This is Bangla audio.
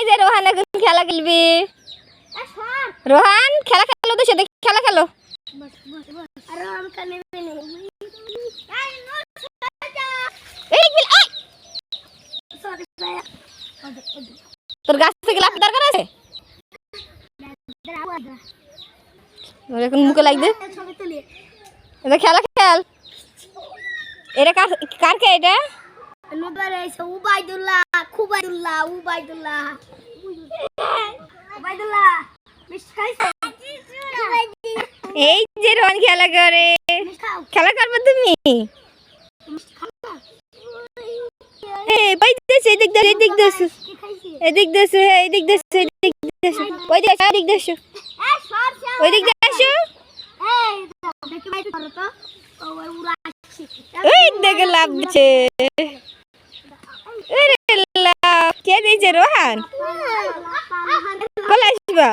এই যে রোহান এখন খেলা খেলবি। রোহান খেলা খেলো তো সাথে খেলা খেলো। তোর গাছ থেকে লাফ দরকার আছে? এখন মুখে লাগবে। এটা খেলা খেল। এটা কার কার কে এটা? উবাইদুল্লাহ খুবাইদুল্লাহ উবাইদুল্লাহ উবাইদুল্লাহ মিষ্টি খাইছো? এই যে রোহান খেলা করে। খেলা করবে তুমি? এদিক দেশ এদিক দেশ এদিক দেশ এদিক দেশ এদিক দেশ ওই দেশ এদিক দেশ এই সব সব ওই দিক এই দেখি দিচ্ছে। লাভ কে দিয়েছে রোহান? বলে আসবা?